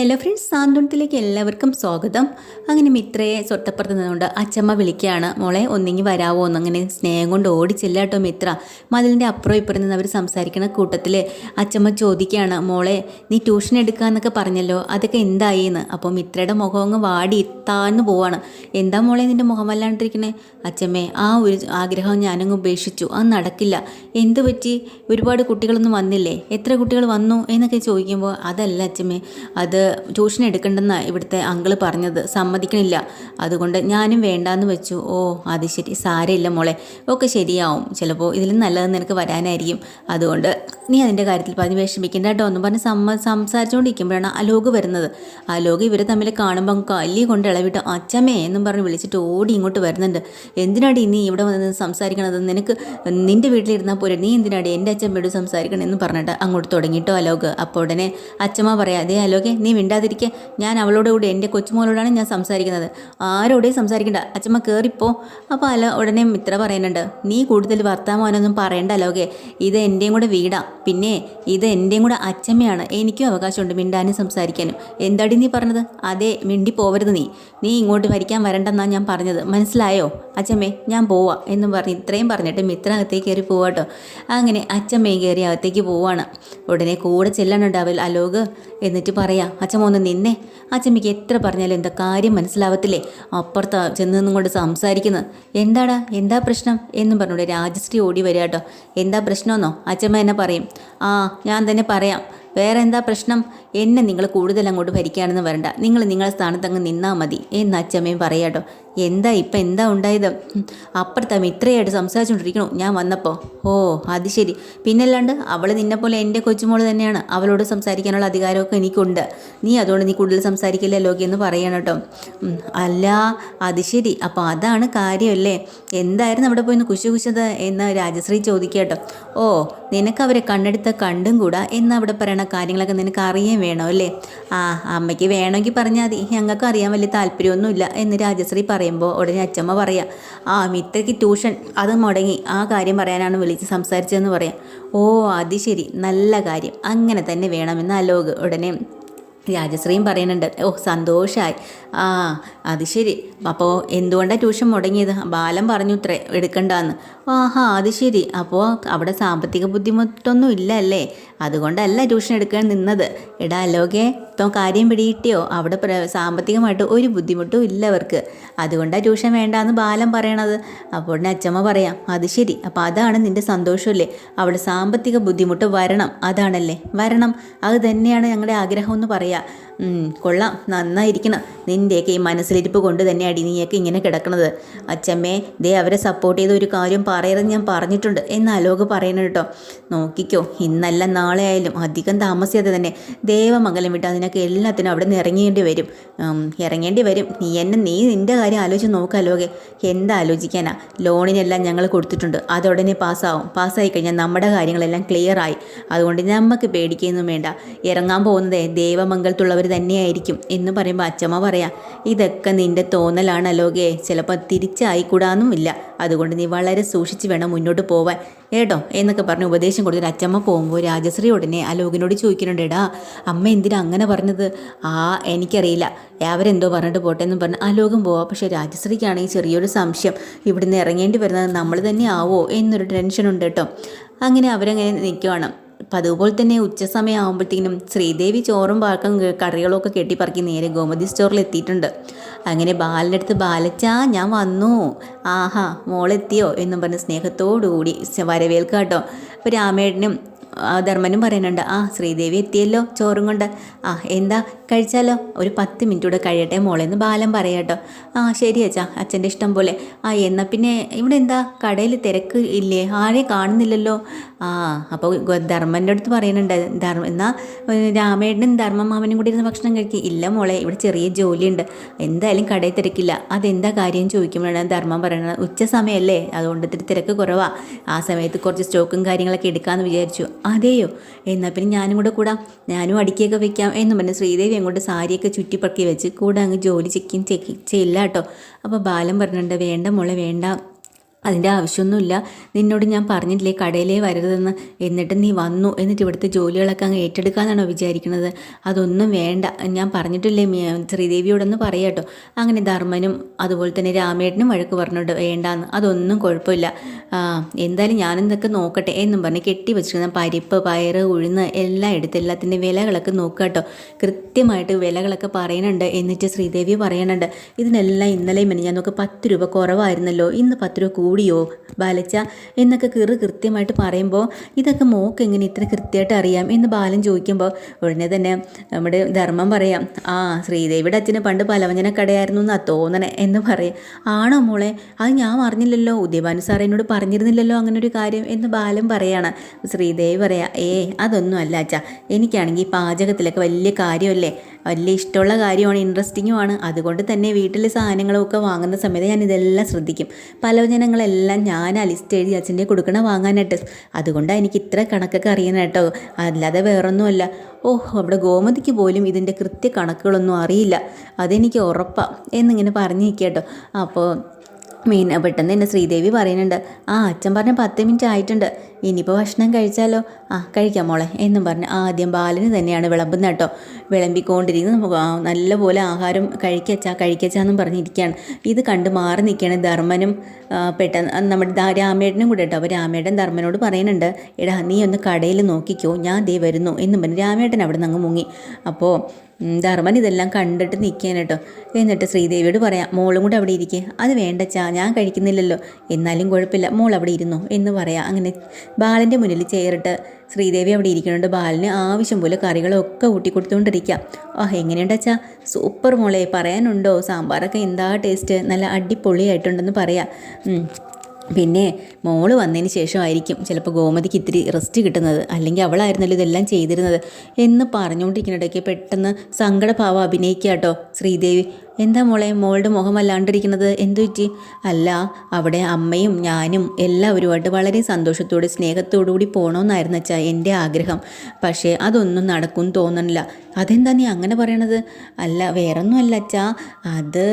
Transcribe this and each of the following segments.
Hello friends സാന്ത്വനത്തിലേക്ക് എല്ലാവർക്കും സ്വാഗതം. അങ്ങനെ മിത്രയെ സ്വട്ടപ്പുറത്ത് നിന്നുകൊണ്ട് അച്ചമ്മ വിളിക്കുകയാണ്. മോളെ ഒന്നിങ്ങി വരാവോ? എന്ന് അങ്ങനെ സ്നേഹം കൊണ്ട് ഓടിച്ചില്ല കേട്ടോ മിത്ര. മതിലിന്റെ അപ്പുറം ഇപ്പുറം നിന്ന് അവർ സംസാരിക്കുന്ന കൂട്ടത്തിൽ അച്ചമ്മ ചോദിക്കുകയാണ്. മോളെ നീ ട്യൂഷൻ എടുക്കാന്നൊക്കെ പറഞ്ഞല്ലോ. അതൊക്കെ എന്തായി എന്ന്. അപ്പോൾ മിത്രയുടെ മുഖം അങ്ങ് വാടി താഴ്ന്നു പോവാണ്. എന്താ മോളെ നിന്റെ മുഖം വല്ലാണ്ടിരിക്കണേ അച്ചമ്മേ ആ ഒരു ആഗ്രഹം ഞാനങ്ങ് ഉപേക്ഷിച്ചു. അത് നടക്കില്ല. എന്ത് പറ്റി? ഒരുപാട് കുട്ടികളൊന്നും വന്നില്ലേ? എത്ര കുട്ടികൾ വന്നു എന്നൊക്കെ ചോദിക്കുമ്പോൾ അതല്ല അച്ചമ്മേ. അത് ട്യൂഷൻ എടുക്കണ്ടെന്ന ഇവിടുത്തെ അങ്കിൾ പറഞ്ഞത്. സമ്മതിക്കണില്ല. അതുകൊണ്ട് ഞാനും വേണ്ടാന്ന് വെച്ചു. ഓ അത് ശരി. സാരമില്ല മോളെ. ഒക്കെ ശരിയാവും. ചിലപ്പോൾ ഇതിലും നല്ലത് നിനക്ക് വരാനായിരിക്കും. അതുകൊണ്ട് നീ അതിന്റെ കാര്യത്തിൽ പറഞ്ഞ് വിഷമിക്കേണ്ട കേട്ടോ. എന്ന് പറഞ്ഞ് സമ്മ സംസാരിച്ചുകൊണ്ടിരിക്കുമ്പോഴാണ് അലോക് വരുന്നത്. അലോക് ഇവരെ തമ്മിൽ കാണുമ്പോൾ കല്ലി കൊണ്ട് ഇളവിട്ട് അച്ചമ്മേ എന്നും പറഞ്ഞ് വിളിച്ചിട്ട് ഓടി ഇങ്ങോട്ട് വരുന്നുണ്ട്. എന്തിനാടി നീ ഇവിടെ വന്ന് സംസാരിക്കണത്? നിനക്ക് നിന്റെ വീട്ടിലിരുന്നാൽ പോരെ. നീ എന്തിനാടി എന്റെ അച്ഛമ്മയോട് സംസാരിക്കണം എന്ന് പറഞ്ഞിട്ട് അങ്ങോട്ട് തുടങ്ങിയിട്ടോ അലോക് അപ്പോൾ ഉടനെ അച്ഛമ്മ പറയാം അതേ അലോകെ നീ മിണ്ടാതിരിക്കെ. ഞാൻ അവളോട് കൂടി എന്റെ കൊച്ചുമോളോടാണ് ഞാൻ സംസാരിക്കുന്നത്. ആരോടെയും സംസാരിക്കണ്ട. അച്ഛമ്മ കയറിപ്പോ അപ്പോൾ അല്ല ഉടനെ മിത്ര പറയുന്നുണ്ട് നീ കൂടുതൽ വർത്താമാനൊന്നും പറയണ്ട ലോകെ. ഇത് എന്റെയും കൂടെ വീടാ. പിന്നെ ഇത് എന്റെയും കൂടെ അച്ഛമ്മയാണ്. എനിക്കും അവകാശമുണ്ട് മിണ്ടാനും സംസാരിക്കാനും. എന്താടി നീ പറഞ്ഞത്? അതെ മിണ്ടി പോവരുത് നീ. നീ ഇങ്ങോട്ട് ഭരിക്കാൻ വരണ്ടെന്നാണ് ഞാൻ പറഞ്ഞത്. മനസ്സിലായോ? അച്ഛമ്മേ ഞാൻ പോവാ എന്ന് പറഞ്ഞ് ഇത്രയും പറഞ്ഞിട്ട് മിത്ര അകത്തേക്ക് കയറി പോവാട്ടോ അങ്ങനെ അച്ഛമ്മയും കയറി അകത്തേക്ക് പോവാണ്. ഉടനെ കൂടെ ചെല്ലണുണ്ടാവിൽ അലോക് എന്നിട്ട് പറയാം അച്ഛമ്മ ഒന്ന് നിന്നെ. അച്ഛമ്മയ്ക്ക് എത്ര പറഞ്ഞാലും എന്താ കാര്യം മനസ്സിലാവത്തില്ലേ? അപ്പുറത്ത് ചെന്ന് കൊണ്ട് സംസാരിക്കുന്നത്. എന്താടാ? എന്താ പ്രശ്നം? എന്നും പറഞ്ഞൂടെ രാജശ്രീ ഓടി വരിക കേട്ടോ. എന്താ പ്രശ്നമെന്നോ? അച്ഛമ്മ എന്നെ പറയും. ആ ഞാൻ തന്നെ പറയാം. വേറെ എന്താ പ്രശ്നം? എന്നെ നിങ്ങൾ കൂടുതൽ അങ്ങോട്ട് ഭരിക്കുകയാണെന്ന് വരണ്ട. നിങ്ങൾ നിങ്ങളെ സ്ഥാനത്ത് അങ്ങ് നിന്നാൽ മതി. എന്ന് അച്ഛമ്മയും പറയാട്ടോ എന്താ ഇപ്പം എന്താ ഉണ്ടായത്? അപ്പുറത്ത് അമ്മ ഇത്രയായിട്ട് സംസാരിച്ചുകൊണ്ടിരിക്കണു ഞാൻ വന്നപ്പോൾ ഓ അത് ശരി. പിന്നല്ലാണ്ട് അവൾ നിന്നെപ്പോലെ എന്റെ കൊച്ചുമോൾ തന്നെയാണ്. അവളോട് സംസാരിക്കാനുള്ള അധികാരമൊക്കെ എനിക്കുണ്ട്. നീ അതുകൊണ്ട് നീ കൂടുതൽ സംസാരിക്കില്ല ലോകി എന്ന് പറയണം കേട്ടോ അല്ല അത് ശരി. അപ്പോൾ അതാണ് കാര്യമല്ലേ? എന്തായിരുന്നു അവിടെ പോയി കുശു കുശത് എന്ന് രാജശ്രീ ചോദിക്കുക കേട്ടോ ഓ നിനക്ക് അവരെ കണ്ണെടുത്ത കണ്ടും കൂടാ എന്ന് അവിടെ പറയണ? കാര്യങ്ങളൊക്കെ നിനക്ക് അറിയാൻ വേണോ അല്ലേ? ആ അമ്മയ്ക്ക് വേണമെങ്കിൽ പറഞ്ഞാൽ മതി. ഞങ്ങൾക്ക് അറിയാൻ വലിയ താല്പര്യമൊന്നുമില്ല എന്ന് രാജശ്രീ പറയുമ്പോൾ ഉടനെ അച്ചമ്മ പറയാം. ആ മിത്രയ്ക്ക് ട്യൂഷൻ അത് മുടങ്ങി. ആ കാര്യം പറയാനാണ് വിളിച്ച് സംസാരിച്ചതെന്ന് പറയാം. ഓ അത് ശരി. നല്ല കാര്യം. അങ്ങനെ തന്നെ വേണമെന്ന് അലോക് ഉടനെ രാജശ്രീയും പറയുന്നുണ്ട് ഓ സന്തോഷമായി ആ അത് ശരി. അപ്പോൾ എന്തുകൊണ്ടാണ് ട്യൂഷൻ മുടങ്ങിയത്? ബാലം പറഞ്ഞു ഇത്രേ എടുക്കണ്ടെന്ന്. ആഹാ അത് ശരി. അപ്പോൾ അവിടെ സാമ്പത്തിക ബുദ്ധിമുട്ടൊന്നും ഇല്ല അല്ലേ അതുകൊണ്ടല്ല ട്യൂഷൻ എടുക്കാൻ നിന്നത്. എടാ അലോകെ ഇപ്പം കാര്യം പിടിയിട്ടോ അവിടെ സാമ്പത്തികമായിട്ട് ഒരു ബുദ്ധിമുട്ടും ഇല്ല അവർക്ക്. അതുകൊണ്ടാണ് ട്യൂഷൻ വേണ്ടാന്ന് ബാലം പറയണത്. അപ്പോൾ ഉടനെ അച്ചമ്മ പറയാം അത് ശരി അപ്പോൾ അതാണ് നിന്റെ സന്തോഷമല്ലേ അവിടെ സാമ്പത്തിക ബുദ്ധിമുട്ട് വരണം അതാണല്ലേ? വരണം അത് തന്നെയാണ് ഞങ്ങളുടെ ആഗ്രഹം എന്ന് പറയാം. കൊള്ളാം. നന്നായിരിക്കണം. നിന്റെയൊക്കെ ഈ മനസ്സിലിരിപ്പ് കൊണ്ട് തന്നെ അടി നീയൊക്കെ ഇങ്ങനെ കിടക്കണത്. അച്ഛമ്മേ ദേ അവരെ സപ്പോർട്ട് ചെയ്ത ഒരു കാര്യം പറയരുത് ഞാൻ പറഞ്ഞിട്ടുണ്ട്. എന്ന് പറയുന്നത് കേട്ടോ. നോക്കിക്കോ ഇന്നല്ല നാളെ ആയാലും അധികം താമസിയാതെ തന്നെ ദേവമംഗലം വിട്ട് അതിനൊക്കെ എല്ലാത്തിനും അവിടെ നിന്ന് ഇറങ്ങേണ്ടി വരും. ഇറങ്ങേണ്ടി വരും. നീ എന്നെ നീ നിന്റെ കാര്യം ആലോചിച്ച് നോക്ക് അലോകെ. എന്താ ആലോചിക്കാനാ? ലോണിനെല്ലാം ഞങ്ങൾ കൊടുത്തിട്ടുണ്ട്. അത് ഉടനെ പാസ്സാവും. പാസ്സായി കഴിഞ്ഞാൽ നമ്മുടെ കാര്യങ്ങളെല്ലാം ക്ലിയർ ആയി. അതുകൊണ്ട് നമുക്ക് പേടിക്കുകയൊന്നും വേണ്ട. ഇറങ്ങാൻ പോകുന്നത് ദേവമംഗലത്തുള്ളവർ തന്നെയായിരിക്കും എന്ന് പറയുമ്പോൾ അച്ചമ്മ പറയാം ഇതൊക്കെ നിന്റെ തോന്നലാണ് അലോകെ ചിലപ്പോൾ തിരിച്ചായിക്കൂടാന്നും ഇല്ല അതുകൊണ്ട് നീ വളരെ സൂക്ഷിച്ച് വേണം മുന്നോട്ട് പോവാൻ. ഏട്ടോ എന്നൊക്കെ പറഞ്ഞ് ഉപദേശം കൊടുത്തിട്ട് അച്ചമ്മ പോകുമ്പോൾ രാജശ്രീ ഉടനെ അലോകിനോട് ചോദിക്കുന്നുണ്ട് എടാ അമ്മ എന്തിനാ അങ്ങനെ പറഞ്ഞത്? ആ എനിക്കറിയില്ല. അവരെന്തോ പറഞ്ഞിട്ട് പോട്ടെ എന്ന് പറഞ്ഞ് അലോകം പോവാം. പക്ഷേ രാജശ്രീക്കാണെങ്കിൽ ചെറിയൊരു സംശയം. ഇവിടുന്ന് ഇറങ്ങേണ്ടി വരുന്നത് നമ്മൾ തന്നെ ആവോ? എന്നൊരു ടെൻഷനുണ്ട് കേട്ടോ. അങ്ങനെ അവരങ്ങനെ നിൽക്കുവാണ് അതുപോലെ തന്നെ ഉച്ച സമയമാകുമ്പോഴത്തേനും ശ്രീദേവി ചോറും പാർക്കും കറികളൊക്കെ കെട്ടിപ്പറക്കി നേരെ ഗോമതി സ്റ്റോറിൽ എത്തിയിട്ടുണ്ട്. അങ്ങനെ ബാലിന്റെ അടുത്ത് ബാലച്ചാ ഞാൻ വന്നു. ആഹാ മോളെത്തിയോ? എന്നും പറഞ്ഞ് സ്നേഹത്തോടുകൂടി വരവേൽക്കുക കേട്ടോ. അപ്പോൾ രാമേട്ടനും ധർമ്മനും പറയുന്നുണ്ട് ആ ശ്രീദേവി എത്തിയല്ലോ ചോറും കൊണ്ട്. ആ എന്താ? കഴിച്ചാലോ? ഒരു പത്ത് മിനിറ്റ് കൂടെ കഴിയട്ടെ മോളെന്ന് ബാലൻ പറയാട്ടോ ആ ശരി അച്ഛാ അച്ഛന്റെ ഇഷ്ടം പോലെ. ആ എന്നാൽ പിന്നെ ഇവിടെ എന്താ? കടയിൽ തിരക്ക് ഇല്ലേ? ആരെ കാണുന്നില്ലല്ലോ. ആ അപ്പോൾ ധർമ്മന്റെ അടുത്ത് പറയുന്നുണ്ട് ധർമ്മ എന്നാൽ രാമേട്ടനും ധർമ്മമാമനും കൂടി ഇരുന്ന് ഭക്ഷണം കഴിക്കുക ഇല്ല മോളെ ഇവിടെ ചെറിയ ജോലിയുണ്ട്. എന്തായാലും കടയിൽ തിരക്കില്ല. അതെന്താ കാര്യം ചോദിക്കുമ്പോഴാണ് ധർമ്മം പറയുന്നത്. ഉച്ച സമയമല്ലേ അതുകൊണ്ട് ഇത്തിരി തിരക്ക് കുറവാ. ആ സമയത്ത് കുറച്ച് സ്റ്റോക്കും കാര്യങ്ങളൊക്കെ എടുക്കാമെന്ന് വിചാരിച്ചു. അതെയോ? എന്നാൽ പിന്നെ ഞാനും കൂടെ കൂടാം. ഞാനും അടുക്കിയൊക്കെ വെക്കാം എന്നും പറഞ്ഞ് ശ്രീദേവി അങ്ങോട്ട് സാരിയൊക്കെ ചുറ്റിപ്പറക്കി വെച്ച് കൂടെ അങ്ങ് ജോലി ചെക്കിങ് ചെക്കി ചെയ്യില്ല കേട്ടോ. അപ്പോൾ ബാലം പറഞ്ഞിട്ടുണ്ട് വേണ്ട മോളെ വേണ്ട. അതിന്റെ ആവശ്യമൊന്നുമില്ല. നിന്നോട് ഞാൻ പറഞ്ഞിട്ടില്ലേ കടയിലേ വരരുതെന്ന്. എന്നിട്ട് നീ വന്നു. എന്നിട്ട് ഇവിടുത്തെ ജോലികളൊക്കെ അങ്ങ് ഏറ്റെടുക്കാനാണോ വിചാരിക്കുന്നത് അതൊന്നും വേണ്ട. ഞാൻ പറഞ്ഞിട്ടില്ലേ ശ്രീദേവിയോടൊന്ന് പറയാട്ടോ അങ്ങനെ ധർമ്മനും അതുപോലെ തന്നെ രാമേട്ടനും വഴക്ക് പറഞ്ഞിട്ട് വേണ്ടാന്ന്. അതൊന്നും കുഴപ്പമില്ല. എന്തായാലും ഞാനെന്തൊക്കെ നോക്കട്ടെ എന്നും പറഞ്ഞ് കെട്ടി വെച്ചിരുന്ന പരിപ്പ് പയറ് ഉഴുന്ന് എല്ലാം എടുത്ത് എല്ലാത്തിന്റെ വിലകളൊക്കെ നോക്കാട്ടോ കൃത്യമായിട്ട് വിലകളൊക്കെ പറയുന്നുണ്ട് എന്നിട്ട് ശ്രീദേവി പറയുന്നുണ്ട് ഇതിനെല്ലാം ഇന്നലെയും ഞാൻ നോക്ക് പത്ത് രൂപ കുറവായിരുന്നല്ലോ. ഇന്ന് പത്ത് രൂപ കൂടിയോ? ബാലച്ച എന്നൊക്കെ കീറ് കൃത്യമായിട്ട് പറയുമ്പോൾ ഇതൊക്കെ മോക്ക് എങ്ങനെ ഇത്ര കൃത്യമായിട്ട് അറിയാം? എന്ന് ബാലൻ ചോദിക്കുമ്പോൾ ഉടനെ തന്നെ നമ്മുടെ ധർമ്മം പറയാം. ആ ശ്രീദേവിയുടെ അച്ഛന് പണ്ട് പലവഞ്ചനക്കടയായിരുന്നു കടയായിരുന്നു എന്നാ തോന്നണേ എന്ന് പറയും. ആണോ മോളെ? അത് ഞാൻ അറിഞ്ഞില്ലല്ലോ. ഉദയഭാനു സാർ എന്നോട് പറഞ്ഞിരുന്നില്ലല്ലോ അങ്ങനെ ഒരു കാര്യം എന്ന് ബാലൻ പറയാണ്. ശ്രീദേവി പറയാ ഏ അതൊന്നും അല്ല അച്ഛാ. എനിക്കാണെങ്കിൽ പാചകത്തിലൊക്കെ വലിയ കാര്യമല്ലേ വലിയ ഇഷ്ടമുള്ള കാര്യമാണ് ഇൻട്രസ്റ്റിങ്ങുമാണ് അതുകൊണ്ട് തന്നെ വീട്ടിലെ സാധനങ്ങളൊക്കെ വാങ്ങുന്ന സമയത്ത് ഞാൻ ഇതെല്ലാം ശ്രദ്ധിക്കും. പലവ്യഞ്ജനങ്ങളെല്ലാം ഞാൻ ലിസ്റ്റ് എഴുതി അച്ഛന്റെ കൊടുക്കണ വാങ്ങാനായിട്ട്. അതുകൊണ്ടാണ് എനിക്ക് ഇത്ര കണക്കൊക്കെ അറിയാനായിട്ടോ. അല്ലാതെ വേറൊന്നുമല്ല. ഓഹ് അവിടെ ഗോമതിക്ക് പോലും ഇതിന്റെ കൃത്യ കണക്കുകളൊന്നും അറിയില്ല. അതെനിക്ക് ഉറപ്പാണ് എന്നിങ്ങനെ പറഞ്ഞു കേട്ടോ അപ്പോൾ മീൻ പെട്ടെന്ന് എന്നെ ശ്രീദേവി പറയുന്നുണ്ട് ആ അച്ഛൻ പറഞ്ഞ പത്ത് മിനിറ്റ് ആയിട്ടുണ്ട്. ഇനിയിപ്പോൾ ഭക്ഷണം കഴിച്ചാലോ? ആ കഴിക്കാം മോളെ എന്നും പറഞ്ഞ് ആദ്യം ബാലന് തന്നെയാണ് വിളമ്പുന്നത് കേട്ടോ. വിളമ്പിക്കൊണ്ടിരിക്കുന്നത് നല്ലപോലെ ആഹാരം കഴിക്കച്ചാ കഴിക്കച്ചാന്നും പറഞ്ഞിരിക്കുകയാണ്. ഇത് കണ്ട് മാറി നിൽക്കുകയാണ് ധർമ്മനും പെട്ടെന്ന് നമ്മുടെ രാമേടനും കൂടെ കേട്ടോ. അപ്പോൾ രാമേട്ടൻ ധർമ്മനോട് പറയുന്നുണ്ട് എടാ നീ ഒന്ന് കടയിൽ നോക്കിക്കോ. ഞാൻ ദേ വരുന്നു എന്നും പറഞ്ഞ് രാമേട്ടൻ അവിടെ നിന്ന് അങ്ങ് മുങ്ങി. അപ്പോൾ ധർമ്മൻ ഇതെല്ലാം കണ്ടിട്ട് നിൽക്കാൻ കേട്ടോ. എന്നിട്ട് ശ്രീദേവിയോട് പറയാം മോളും കൂടെ അവിടെ ഇരിക്കുക അത് വേണ്ടച്ചാ ഞാൻ കഴിക്കുന്നില്ലല്ലോ. എന്നാലും കുഴപ്പമില്ല മോൾ അവിടെ ഇരുന്നു എന്ന് പറയാം. അങ്ങനെ ബാലന്റെ മുന്നിൽ ചേറിട്ട് ശ്രീദേവി അവിടെ ഇരിക്കുന്നുണ്ട്. ബാലിന് ആവശ്യം പോലെ കറികളൊക്കെ ഊട്ടിക്കൊടുത്തുകൊണ്ടിരിക്കാം ആ എങ്ങനെയുണ്ടച്ചാ സൂപ്പർ മോളെ പറയാനുണ്ടോ? സാമ്പാറൊക്കെ എന്താ ടേസ്റ്റ്? നല്ല അടിപൊളിയായിട്ടുണ്ടെന്ന് പറയാം. പിന്നെ മോൾ വന്നതിന് ശേഷമായിരിക്കും ചിലപ്പോൾ ഗോമതിക്ക് ഇത്തിരി റെസ്റ്റ് കിട്ടുന്നത്. അല്ലെങ്കിൽ അവളായിരുന്നല്ലോ ഇതെല്ലാം ചെയ്തിരുന്നത് എന്ന് പറഞ്ഞുകൊണ്ടിരിക്കുന്നിടയ്ക്ക് പെട്ടെന്ന് സങ്കടഭാവം അഭിനയിക്കാട്ടോ കേട്ടോ ശ്രീദേവി. എന്താ മോളെ മോളുടെ മുഖം അല്ലാണ്ടിരിക്കുന്നത് എന്തു പറ്റി? അല്ല അവിടെ അമ്മയും ഞാനും എല്ലാവരുമായിട്ട് വളരെ സന്തോഷത്തോടെ സ്നേഹത്തോടു കൂടി പോകണമെന്നായിരുന്നു അച്ഛാ എന്റെ ആഗ്രഹം. പക്ഷേ അതൊന്നും നടക്കും തോന്നണില്ല. അതെന്താ നീ അങ്ങനെ പറയണത്? അല്ല വേറൊന്നും അല്ല അച്ഛാ. അത്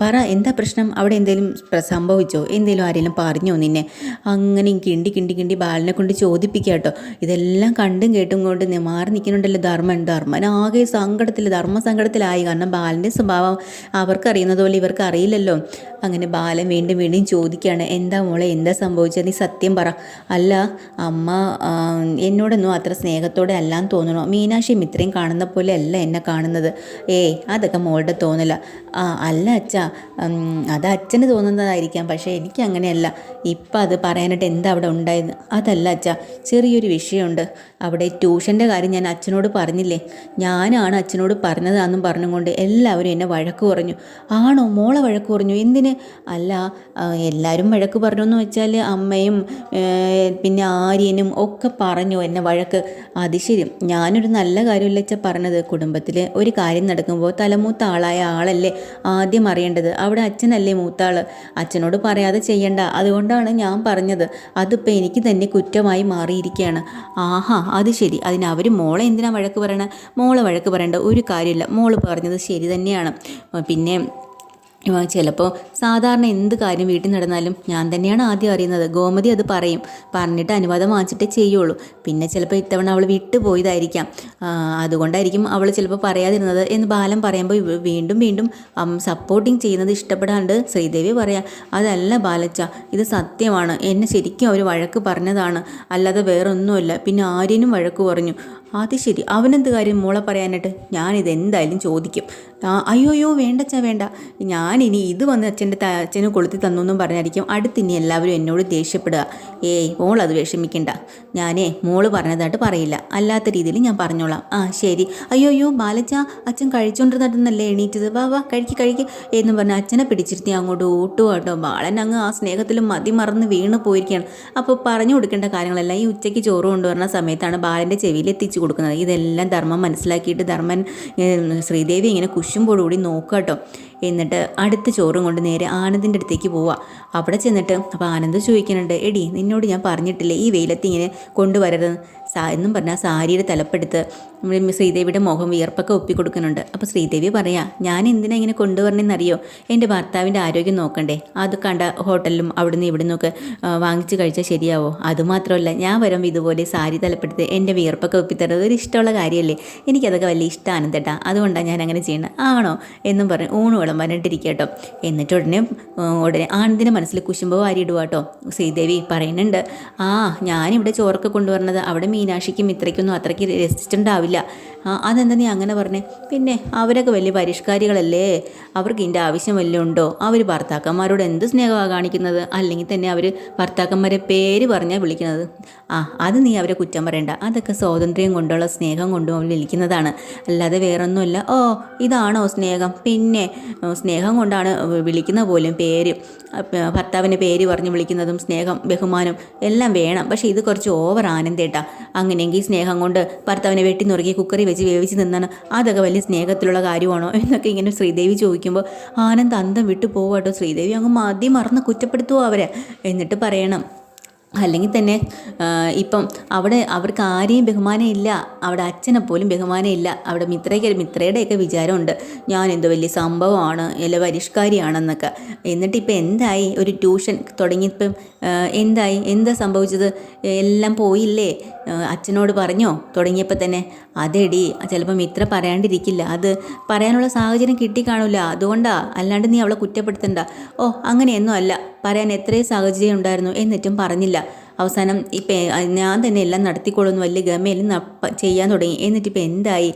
പറ എന്താ പ്രശ്നം? അവിടെ എന്തെങ്കിലും സംഭവിച്ചോ? എന്തെങ്കിലും ആരെങ്കിലും പറഞ്ഞോ നിന്നെ? അങ്ങനെ കിണ്ടി കിണ്ടി കിണ്ടി ബാലിനെ കൊണ്ട് ചോദിപ്പിക്കുക കേട്ടോ ഇതെല്ലാം കണ്ടും കേട്ടും കൊണ്ട് മാറി നിൽക്കുന്നുണ്ടല്ലോ ധർമ്മൻ. ധർമ്മൻ ആകെ സങ്കടത്തിൽ ധർമ്മ സങ്കടത്തിലായി കാരണം ബാലിന്റെ സ്വഭാവം അവർക്കറിയുന്നത് പോലെ ഇവർക്ക് അറിയില്ലല്ലോ അങ്ങനെ ബാലൻ വീണ്ടും വീണ്ടും ചോദിക്കുകയാണ് എന്താ മോളെ എന്താ സംഭവിച്ചത്? നീ സത്യം പറ. അല്ല അമ്മ എന്നോടൊന്നും അത്ര സ്നേഹത്തോടെ അല്ലാന്ന് തോന്നണു മീനാക്ഷി ഇത്രയും കാണുന്ന പോലെ അല്ല എന്നെ കാണുന്നത്. ഏയ് അതൊക്കെ മോളുടെ തോന്നല. ആ അല്ല അച്ഛ അത് അച്ഛന് തോന്നുന്നതായിരിക്കാം പക്ഷേ എനിക്ക് അങ്ങനെയല്ല. ഇപ്പം അത് പറയാനായിട്ട് എന്താ അവിടെ ഉണ്ടായത്? അതല്ല അച്ഛ ചെറിയൊരു വിഷയമുണ്ട്. അവിടെ ട്യൂഷന്റെ കാര്യം ഞാൻ അച്ഛനോട് പറഞ്ഞില്ലേ? ഞാനാണ് അച്ഛനോട് പറഞ്ഞതാണെന്നും പറഞ്ഞുകൊണ്ട് എല്ലാവരും എന്നെ വഴക്ക് പറഞ്ഞു ആണോ? മോളെ വഴക്ക് പറഞ്ഞു? എന്തിന്? അല്ല എല്ലാവരും വഴക്ക് പറഞ്ഞു എന്ന് വെച്ചാൽ അമ്മയും പിന്നെ ആര്യനും ഒക്കെ പറഞ്ഞു എന്നെ വഴക്ക്. അത് ശരി. ഞാനൊരു നല്ല കാര്യമില്ല വെച്ചാൽ പറഞ്ഞത്. കുടുംബത്തിൽ ഒരു കാര്യം നടക്കുമ്പോൾ തലമൂത്ത ആളായ ആളല്ലേ ആദ്യം അറിയേണ്ടത്. അവിടെ അച്ഛനല്ലേ മൂത്താൾ അച്ഛനോട് പറയാതെ ചെയ്യണ്ട. അതുകൊണ്ടാണ് ഞാൻ പറഞ്ഞത്. അതിപ്പോൾ എനിക്ക് തന്നെ കുറ്റമായി മാറിയിരിക്കുകയാണ് ആഹാ അത് ശരി. അതിന് അവർ മോളെ എന്തിനാണ് വഴക്ക് പറയണേ? മോളെ വഴക്ക് പറയേണ്ട ഒരു കാര്യമില്ല. മോൾ പറഞ്ഞത് ശരി തന്നെയാണ്. പിന്നെ ചിലപ്പോൾ സാധാരണ എന്ത് കാര്യം വീട്ടിൽ നടന്നാലും ഞാൻ തന്നെയാണ് ആദ്യം അറിയുന്നത്. ഗോമതി അത് പറയും. പറഞ്ഞിട്ട് അനുവാദം വാങ്ങിച്ചിട്ടേ ചെയ്യുള്ളൂ. പിന്നെ ചിലപ്പോൾ ഇത്തവണ അവൾ വിട്ടു പോയതായിരിക്കാം. ആ, അതുകൊണ്ടായിരിക്കും അവൾ ചിലപ്പോൾ പറയാതിരുന്നത് എന്ന് ബാലം പറയുമ്പോൾ വീണ്ടും വീണ്ടും സപ്പോർട്ടിങ് ചെയ്യുന്നത് ഇഷ്ടപ്പെടാണ്ട് ശ്രീദേവി പറയാം അതല്ല ബാലച്ച ഇത് സത്യമാണ്. എന്നെ ശരിക്കും അവർ വഴക്ക് പറഞ്ഞതാണ്. അല്ലാതെ വേറൊന്നുമല്ല. പിന്നെ ആര്യനും വഴക്ക് പറഞ്ഞു. അത് ശരി. അവനെന്ത് കാര്യം മോളെ പറയാനായിട്ട്? ഞാനിത് എന്തായാലും ചോദിക്കും. ആ, വേണ്ടച്ചാ വേണ്ട. വേണ്ടച്ചാ വേണ്ട ഞാനിനി ഇത് വന്ന് അച്ഛന്റെ അച്ഛന് കൊളുത്തി തന്നു എന്നും പറഞ്ഞായിരിക്കും അടുത്തിനി എല്ലാവരും എന്നോട് ദേഷ്യപ്പെടുക. ഏയ് മോൾ അത് വിഷമിക്കണ്ട. ഞാനേ മോൾ പറഞ്ഞതായിട്ട് പറയില്ല. അല്ലാത്ത രീതിയിൽ ഞാൻ പറഞ്ഞോളാം. ആ ശരി. അയ്യോ അയ്യോ ബാലച്ച അച്ഛൻ കഴിച്ചുകൊണ്ടിരുന്നിട്ടുന്നല്ലേ എണീറ്റത്? വാ വാ കഴിക്കി കഴിക്കി. എന്ന് പറഞ്ഞ് അച്ഛനെ പിടിച്ചിരുത്തി അങ്ങോട്ട് ഓട്ടുക കേട്ടോ. ബാലൻ അങ്ങ് ആ സ്നേഹത്തിൽ മതി മറന്ന് വീണ് പോയിരിക്കുകയാണ്. അപ്പോൾ പറഞ്ഞു കൊടുക്കേണ്ട കാര്യങ്ങളെല്ലാം ഈ ഉച്ചയ്ക്ക് ചോറ് കൊണ്ടുവരുന്ന സമയത്താണ് ബാലന്റെ ചെവിയിൽ എത്തിച്ചു കൊടുക്കുന്നത്. ഇതെല്ലാം ധർമ്മം മനസ്സിലാക്കിയിട്ട് ധർമ്മൻ ശ്രീദേവി ഇങ്ങനെ കുശുമ്പോടുകൂടി നോക്കുക കേട്ടോ. എന്നിട്ട് അടുത്ത ചോറും കൊണ്ട് നേരെ ആനന്ദിന്റെ അടുത്തേക്ക് പോവുക അവിടെ ചെന്നിട്ട് അപ്പോൾ ആനന്ദ് ചോദിക്കുന്നുണ്ട് എടി നിന്നോട് ഞാൻ പറഞ്ഞിട്ടില്ലേ ഈ വെയിലത്ത് ഇങ്ങനെ കൊണ്ടുവരരുത് സാ എന്നും പറഞ്ഞാൽ സാരിയുടെ തലപ്പെടുത്ത് നമ്മുടെ ശ്രീദേവിയുടെ മുഖം വിയർപ്പൊക്കെ ഒപ്പിക്കൊടുക്കുന്നുണ്ട്. അപ്പോൾ ശ്രീദേവി പറയാം ഞാൻ എന്തിനാ ഇങ്ങനെ കൊണ്ടുവരണമെന്നറിയോ എന്റെ ഭർത്താവിന്റെ ആരോഗ്യം നോക്കണ്ടേ. അത് കണ്ട ഹോട്ടലിലും അവിടുന്ന് ഇവിടുന്ന് ഒക്കെ ആ, വാങ്ങിച്ച് കഴിച്ചാൽ ശരിയാവോ? അതുമാത്രമല്ല ഞാൻ വരുമ്പോൾ ഇതുപോലെ സാരി തലപ്പെടുത്ത് എന്റെ വിയർപ്പൊക്കെ ഒപ്പിത്തരുന്നത് ഒരു ഇഷ്ടമുള്ള കാര്യമല്ലേ എനിക്കതൊക്കെ വലിയ ഇഷ്ടമാണ് തേട്ടാ അതുകൊണ്ടാണ് ഞാൻ അങ്ങനെ ചെയ്യുന്നത് ആണോ? എന്നും പറഞ്ഞ് ഊണ് വിളം പറഞ്ഞിട്ടിരിക്കുക കേട്ടോ എന്നിട്ട് ഉടനെ ഉടനെ ആനന്ദിന്റെ മനസ്സിൽ കുശുമ്പ് വാരിയിടുക കേട്ടോ ശ്രീദേവി പറയുന്നുണ്ട് ആ ഞാനിവിടെ ചോറൊക്കെ കൊണ്ടുവരണത് അവിടെ മീനാക്ഷിക്കും ഇത്രയ്ക്കൊന്നും അത്രയ്ക്ക് രസിച്ചിട്ടുണ്ടാവില്ല ആ അതെന്താ നീ അങ്ങനെ പറഞ്ഞേ? പിന്നെ അവരൊക്കെ വലിയ പരിഷ്കാരികളല്ലേ? അവർക്ക് ഇതിന്റെ ആവശ്യം വല്ലതും ഉണ്ടോ? അവർ ഭർത്താക്കന്മാരോട് എന്ത് സ്നേഹമാണ് കാണിക്കുന്നത്? അല്ലെങ്കിൽ തന്നെ അവർ ഭർത്താക്കന്മാരെ പേര് പറഞ്ഞാൽ വിളിക്കുന്നത്? ആ അത് നീ അവരെ കുറ്റം പറയണ്ട. അതൊക്കെ സ്വാതന്ത്ര്യം കൊണ്ടുള്ള സ്നേഹം കൊണ്ടും അവർ വിളിക്കുന്നതാണ്. അല്ലാതെ വേറൊന്നുമില്ല. ഓ ഇതാണോ സ്നേഹം? പിന്നെ സ്നേഹം കൊണ്ടാണ് വിളിക്കുന്ന പോലും പേര്. ഭർത്താവിന്റെ പേര് പറഞ്ഞ് വിളിക്കുന്നതും സ്നേഹം ബഹുമാനം എല്ലാം വേണം. പക്ഷേ ഇത് കുറച്ച് ഓവർ ആനന്ദേട്ടാ. അങ്ങനെയെങ്കിൽ സ്നേഹം കൊണ്ട് ഭർത്താവിനെ വെട്ടി നുറുക്കി കുക്കറി വെച്ച് വേവിച്ച് നിന്നാണ് അതൊക്കെ വലിയ സ്നേഹത്തിലുള്ള കാര്യമാണോ? എന്നൊക്കെ ഇങ്ങനെ ശ്രീദേവി ചോദിക്കുമ്പോൾ ആനന്ദ് അന്തം വിട്ടു പോവാട്ടോ ശ്രീദേവി അങ്ങ് മതി മറന്ന് കുറ്റപ്പെടുത്തുമോ അവരെ? എന്നിട്ട് പറയണം അല്ലെങ്കിൽ തന്നെ ഇപ്പം അവിടെ അവർക്ക് ആരെയും ബഹുമാനം ഇല്ല അവിടെ അച്ഛനെ പോലും ബഹുമാനം ഇല്ല അവിടെ മിത്രയ്ക്ക് മിത്രയുടെയൊക്കെ വിചാരമുണ്ട് ഞാൻ എന്തോ വലിയ സംഭവമാണ് അല്ല പരിഷ്കാരിയാണെന്നൊക്കെ. എന്നിട്ട് ഇപ്പം എന്തായി? ഒരു ട്യൂഷൻ തുടങ്ങിയപ്പം എന്തായി? എന്താ സംഭവിച്ചത്? എല്ലാം പോയില്ലേ? അച്ഛനോട് പറഞ്ഞോ? തുടങ്ങിയപ്പോൾ തന്നെ അതെടി ചിലപ്പോൾ മിത്ര പറയാണ്ടിരിക്കില്ല അത് പറയാനുള്ള സാഹചര്യം കിട്ടിക്കാണൂല അതുകൊണ്ടാ അല്ലാണ്ട് നീ അവളെ കുറ്റപ്പെടുത്തണ്ട. ഓ അങ്ങനെയൊന്നും അല്ല. പറയാൻ എത്രയും സാഹചര്യം ഉണ്ടായിരുന്നു എന്നിട്ടും പറഞ്ഞില്ല. അവസാനം ഇപ്പം ഞാൻ തന്നെ എല്ലാം നടത്തിക്കൊള്ളുന്നു വലിയ ഗമയിലും ചെയ്യാൻ തുടങ്ങി. എന്നിട്ട് എന്നിട്ടിപ്പോൾ എന്തായി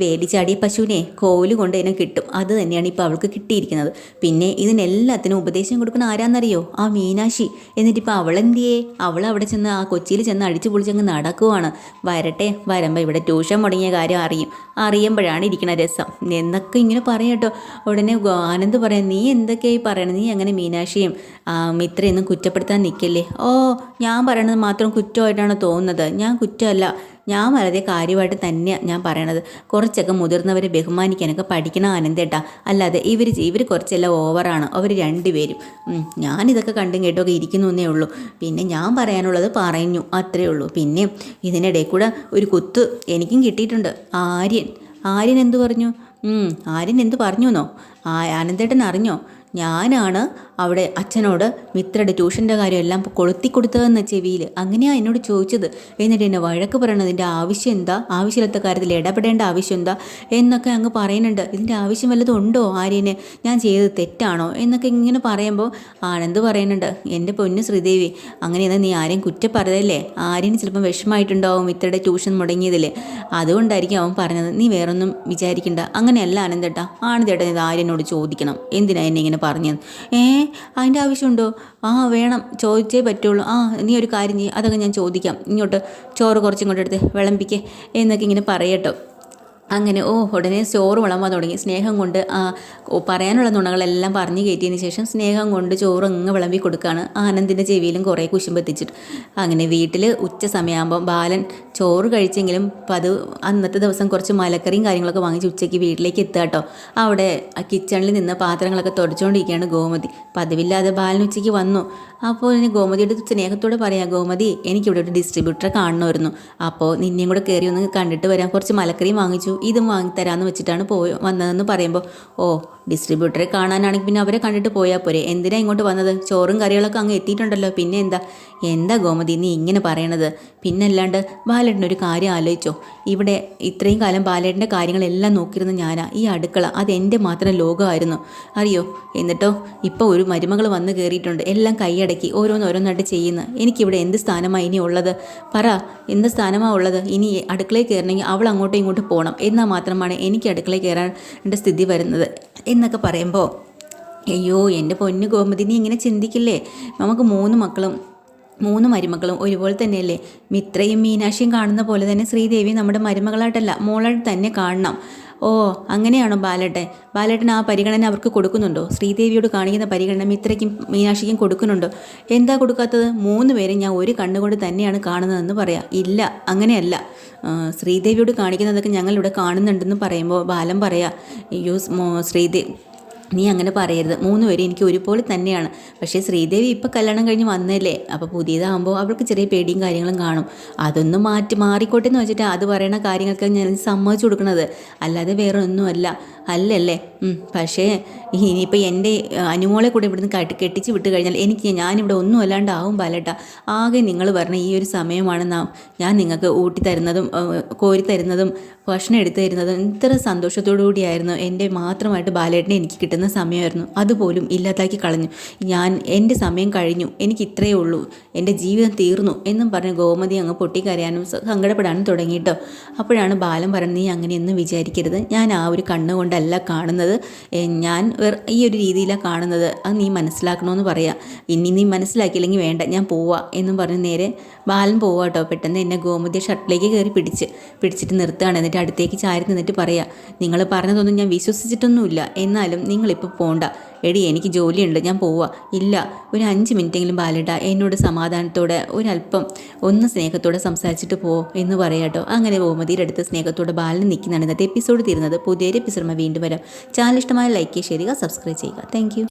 വേടിച്ചാടിയ പശുവിനെ കോൽ കൊണ്ട് ഇതിനെ കിട്ടും. അത് തന്നെയാണ് ഇപ്പോൾ അവൾക്ക് കിട്ടിയിരിക്കുന്നത്. പിന്നെ ഇതിനെല്ലാത്തിനും ഉപദേശം കൊടുക്കുന്ന ആരാന്നറിയോ? ആ മീനാശി എന്നിട്ടിപ്പോൾ അവളെന്തിയേ? അവൾ അവിടെ ചെന്ന് ആ കൊച്ചിയിൽ ചെന്ന് അടിച്ചു പൊളിച്ചങ്ങ് നടക്കുവാണ്. വരട്ടെ വരുമ്പോൾ ഇവിടെ ട്യൂഷൻ മുടങ്ങിയ കാര്യം അറിയും. അറിയുമ്പോഴാണ് ഇരിക്കണ രസം. എന്നൊക്കെ ഇങ്ങനെ പറയട്ടോ ഉടനെ ആനന്ദ് പറയാം നീ എന്തൊക്കെയായി പറയണത് നീ അങ്ങനെ മീനാക്ഷിയും മിത്രയൊന്നും കുറ്റപ്പെടുത്താൻ നിൽക്കല്ലേ ഓ ഞാൻ പറയണത് മാത്രം കുറ്റമായിട്ടാണ് തോന്നുന്നത്. ഞാൻ കുറ്റമല്ല. ഞാൻ വളരെ കാര്യമായിട്ട് തന്നെയാണ് ഞാൻ പറയണത്. കുറച്ചൊക്കെ മുതിർന്നവരെ ബഹുമാനിക്കാനൊക്കെ പഠിക്കണം ആനന്ദേട്ടാ അല്ലാതെ ഇവർ ഇവർ കുറച്ചെല്ലാം ഓവറാണ് അവർ രണ്ടുപേരും. ഞാനിതൊക്കെ കണ്ടും കേട്ടൊക്കെ ഇരിക്കുന്നു എന്നേ ഉള്ളൂ. പിന്നെ ഞാൻ പറയാനുള്ളത് പറഞ്ഞു അത്രേ ഉള്ളൂ. പിന്നെ ഇതിനിടയിൽ കൂടെ ഒരു കുത്ത് എനിക്കും കിട്ടിയിട്ടുണ്ട്. ആര്യൻ. ആര്യൻ എന്തു പറഞ്ഞു? ആര്യൻ എന്തു പറഞ്ഞു എന്നോ ആ ആനന്ദേട്ടൻ അറിഞ്ഞോ? ഞാനാണ് അവിടെ അച്ഛനോട് മിത്രയുടെ ട്യൂഷന്റെ കാര്യമെല്ലാം കൊളുത്തി കൊടുത്തതെന്ന് ചെവിയിൽ അങ്ങനെയാണ് എന്നോട് ചോദിച്ചത്. എന്നിട്ട് എന്നെ വഴക്ക് പറയണതിന്റെ ആവശ്യം എന്താ? ആവശ്യമില്ലാത്ത കാര്യത്തിൽ ഇടപെടേണ്ട ആവശ്യം എന്താ? എന്നൊക്കെ അങ്ങ് പറയുന്നുണ്ട്. ഇതിന്റെ ആവശ്യം വല്ലതും ഉണ്ടോ ആര്യനെ? ഞാൻ ചെയ്തത് തെറ്റാണോ? എന്നൊക്കെ ഇങ്ങനെ പറയുമ്പോൾ ആനന്ദ് പറയുന്നുണ്ട്. എന്റെ പൊന്ന് ശ്രീദേവി അങ്ങനെയെന്നാൽ നീ ആരെയും കുറ്റപ്പറയല്ലേ ആര്യന് ചിലപ്പം വിഷമമായിട്ടുണ്ടാവും മിത്രയുടെ ട്യൂഷൻ മുടങ്ങിയതിൽ അതുകൊണ്ടായിരിക്കും അവൻ പറഞ്ഞത്. നീ വേറൊന്നും വിചാരിക്കണ്ട. അങ്ങനെയല്ല ആനന്ദേട്ടാ ആനന്ദേട്ടൻ ഇത് ആര്യനോട് ചോദിക്കണം. എന്തിനാ എന്നെ ഇങ്ങനെ പറഞ്ഞത്? ഏ അതിന്റെ ആവശ്യമുണ്ടോ? ആ വേണം. ചോദിച്ചേ പറ്റുള്ളൂ. ആ നീ ഒരു കാര്യം ചെയ്യും. അതൊക്കെ ഞാൻ ചോദിക്കാം. ഇങ്ങോട്ട് ചോറ് കുറച്ചും ഇങ്ങോട്ട് എടുത്ത്. വിളമ്പിക്കേ. എന്നൊക്കെ ഇങ്ങനെ പറയട്ടോ. അങ്ങനെ ഓ ഉടനെ ചോറ് വിളമ്പാൻ തുടങ്ങി. സ്നേഹം കൊണ്ട് പറയാനുള്ള നുണകളെല്ലാം പറഞ്ഞു കയറ്റിയതിന് ശേഷം സ്നേഹം കൊണ്ട് ചോറ് അങ്ങ് വിളമ്പി കൊടുക്കുകയാണ് ആനന്ദിന്റെ ചെവിയിലും കുറേ കുശുമ്പ് എത്തിച്ചിട്ട്. അങ്ങനെ വീട്ടിൽ ഉച്ച സമയമാകുമ്പോൾ ബാലൻ ചോറ് കഴിച്ചെങ്കിലും പത് അന്നത്തെ ദിവസം കുറച്ച് മലക്കറിയും കാര്യങ്ങളൊക്കെ വാങ്ങിച്ച് ഉച്ചയ്ക്ക് വീട്ടിലേക്ക് എത്തുക കേട്ടോ. അവിടെ ആ കിച്ചണിൽ നിന്ന് പാത്രങ്ങളൊക്കെ തുടച്ചുകൊണ്ടിരിക്കുകയാണ് ഗോമതി. പതിവില്ലാതെ ബാലൻ ഉച്ചയ്ക്ക് വന്നു. അപ്പോൾ ഇനി ഗോമതിയുടെ സ്നേഹത്തോടെ പറയാം ഗോമതി എനിക്കിവിടെ ഒരു ഡിസ്ട്രിബ്യൂട്ടറെ കാണണമായിരുന്നു. അപ്പോൾ നിന്നെയും കൂടെ കയറി ഒന്ന് കണ്ടിട്ട് വരാം. കുറച്ച് മലക്കറിയും വാങ്ങിച്ചു ഇതും വാങ്ങിത്തരാമെന്ന് വെച്ചിട്ടാണ് പോയി വന്നതെന്ന് പറയുമ്പോൾ ഓ ഡിസ്ട്രിബ്യൂട്ടറെ കാണാനാണെങ്കിൽ പിന്നെ അവരെ കണ്ടിട്ട് പോയാൽ പോരെ. എന്തിനാ ഇങ്ങോട്ട് വന്നത്? ചോറും കറികളൊക്കെ അങ്ങ് എത്തിയിട്ടുണ്ടല്ലോ. പിന്നെ എന്താ? എന്താ ഗോമതി നീ ഇങ്ങനെ പറയണത്? പിന്നെ അല്ലാണ്ട് ഒരു കാര്യം ആലോചിച്ചോ. ഇവിടെ ഇത്രയും കാലം ബാലേട്ടന്റെ കാര്യങ്ങളെല്ലാം നോക്കിയിരുന്ന ഞാനാ. ഈ അടുക്കള അത് എന്റെ മാത്രം ലോകമായിരുന്നു. അറിയോ? എന്നിട്ടോ ഇപ്പോൾ ഒരു മരുമകൾ വന്ന് കയറിയിട്ടുണ്ട് എല്ലാം കൈയടക്കി ഓരോന്നോരോന്നായിട്ട് ചെയ്യുന്ന. എനിക്കിവിടെ എന്ത് സ്ഥാനമാണ് ഇനി ഉള്ളത്? പറ എന്ത് സ്ഥാനമാണ് ഉള്ളത്? ഇനി അടുക്കളയിൽ കയറണമെങ്കിൽ അവൾ അങ്ങോട്ടും ഇങ്ങോട്ടും പോകണം എന്നാൽ മാത്രമാണ് എനിക്ക് അടുക്കള കയറാൻ സ്ഥിതി വരുന്നത് എന്നൊക്കെ പറയുമ്പോൾ അയ്യോ എന്റെ പൊന്നു ഗോമതി നീ ഇങ്ങനെ ചിന്തിക്കില്ലേ? നമുക്ക് മൂന്ന് മക്കളും മൂന്ന് മരുമക്കളും ഒരുപോലെ തന്നെയല്ലേ? മിത്രയും മീനാക്ഷിയും കാണുന്ന പോലെ തന്നെ ശ്രീദേവി നമ്മുടെ മരുമകളായിട്ടല്ല മോളായിട്ട് തന്നെ കാണണം. ഓ അങ്ങനെയാണോ ബാലേട്ടൻ? ബാലേട്ടൻ ആ പരിഗണന അവർക്ക് കൊടുക്കുന്നുണ്ടോ? ശ്രീദേവിയോട് കാണിക്കുന്ന പരിഗണന മിത്രയ്ക്കും മീനാക്ഷിക്കും കൊടുക്കുന്നുണ്ടോ? എന്താ കൊടുക്കാത്തത്? മൂന്ന് പേരും ഞാൻ ഒരു കണ്ണുകൊണ്ട് തന്നെയാണ് കാണുന്നതെന്ന് പറയാം. ഇല്ല അങ്ങനെയല്ല. ശ്രീദേവിയോട് കാണിക്കുന്നതൊക്കെ ഞങ്ങളിവിടെ കാണുന്നുണ്ടെന്ന് പറയുമ്പോൾ ബാലം പറയാം അയ്യോ ശ്രീദേവ് നീ അങ്ങനെ പറയരുത്. മൂന്ന് പേരും എനിക്ക് ഒരുപോലെ തന്നെയാണ്. പക്ഷേ ശ്രീദേവി ഇപ്പം കല്യാണം കഴിഞ്ഞ് വന്നല്ലേ? അപ്പോൾ പുതിയതാകുമ്പോൾ അവൾക്ക് ചെറിയ പേടിയും കാര്യങ്ങളും കാണും. അതൊന്നും മാറ്റി മാറിക്കോട്ടെ എന്ന് വെച്ചിട്ട് അത് പറയണ കാര്യങ്ങൾക്ക് ഞാൻ സമ്മതിച്ചു കൊടുക്കുന്നത് അല്ലാതെ വേറെ ഒന്നുമല്ല അല്ലല്ലേ പക്ഷേ ഇനിയിപ്പോൾ എന്റെ അനുമോളെ കൂടെ ഇവിടുന്ന് കെട്ടി കെട്ടിച്ച് വിട്ട് കഴിഞ്ഞാൽ എനിക്ക് ഞാനിവിടെ ഒന്നും അല്ലാണ്ടാവും ബാലേട്ട. ആകെ നിങ്ങൾ പറഞ്ഞ ഈ ഒരു സമയമാണ് നാം ഞാൻ നിങ്ങൾക്ക് ഊട്ടി തരുന്നതും കോരി തരുന്നതും ഭക്ഷണം എടുത്തു തരുന്നതും ഇത്ര സന്തോഷത്തോടു കൂടിയായിരുന്നു എന്റെ മാത്രമായിട്ട് ബാലേട്ടനെ എനിക്ക് കിട്ടുന്ന സമയമായിരുന്നു. അതുപോലും ഇല്ലാതാക്കി കളഞ്ഞു. ഞാൻ എന്റെ സമയം കഴിഞ്ഞു. എനിക്ക് ഇത്രയേ ഉള്ളൂ. എന്റെ ജീവിതം തീർന്നു എന്നും പറഞ്ഞ് ഗോമതി അങ്ങ് പൊട്ടിക്കരയാനും സങ്കടപ്പെടാനും തുടങ്ങിയിട്ടോ അപ്പോഴാണ് ബാലൻ പറഞ്ഞത് നീ അങ്ങനെയൊന്നും വിചാരിക്കരുത്. ഞാൻ ആ ഒരു കണ്ണുകൊണ്ടല്ല കാണുന്നത്. ഞാൻ ഈ ഒരു രീതിയിലാണ് കാണുന്നത്. അത് നീ മനസ്സിലാക്കണമെന്ന് പറയാം. ഇനി നീ മനസ്സിലാക്കിയില്ലെങ്കിൽ വേണ്ട. ഞാൻ പോവാ. എന്നും പറഞ്ഞ് നേരെ ബാലൻ പോവാട്ടോ പെട്ടെന്ന് എന്നെ ഗോമതി ഷട്ടിലേക്ക് കയറി പിടിച്ച് പിടിച്ചിട്ട് നിർത്തുകയാണ്. എന്നിട്ട് അടുത്തേക്ക് ചാരി നിന്നിട്ട് പറയാം നിങ്ങൾ പറഞ്ഞതൊന്നും ഞാൻ വിശ്വസിച്ചിട്ടൊന്നുമില്ല. എന്നാലും നിങ്ങളിപ്പോൾ പോണ്ട. എടി എനിക്ക് ജോലിയുണ്ട് ഞാൻ പോവാ. ഇല്ല ഒരു അഞ്ച് മിനിറ്റെങ്കിലും ബാലിട്ട എന്നോട് സമാധാനത്തോടെ ഒരല്പം ഒന്ന് സ്നേഹത്തോടെ സംസാരിച്ചിട്ട് പോ എന്ന് പറയാട്ടോ. അങ്ങനെ ഗോമതിയുടെ അടുത്ത് സ്നേഹത്തോടെ ബാലിന് നിൽക്കുന്നതാണ് ഇന്നത്തെ എപ്പിസോഡ് തീരുന്നത്. പുതിയൊരു എപ്പിസോഡ് വീണ്ടും വരാം. ചാനൽ ഇഷ്ടമായ ലൈക്ക് ചെയ്യുക സബ്സ്ക്രൈബ് ചെയ്യുക താങ്ക്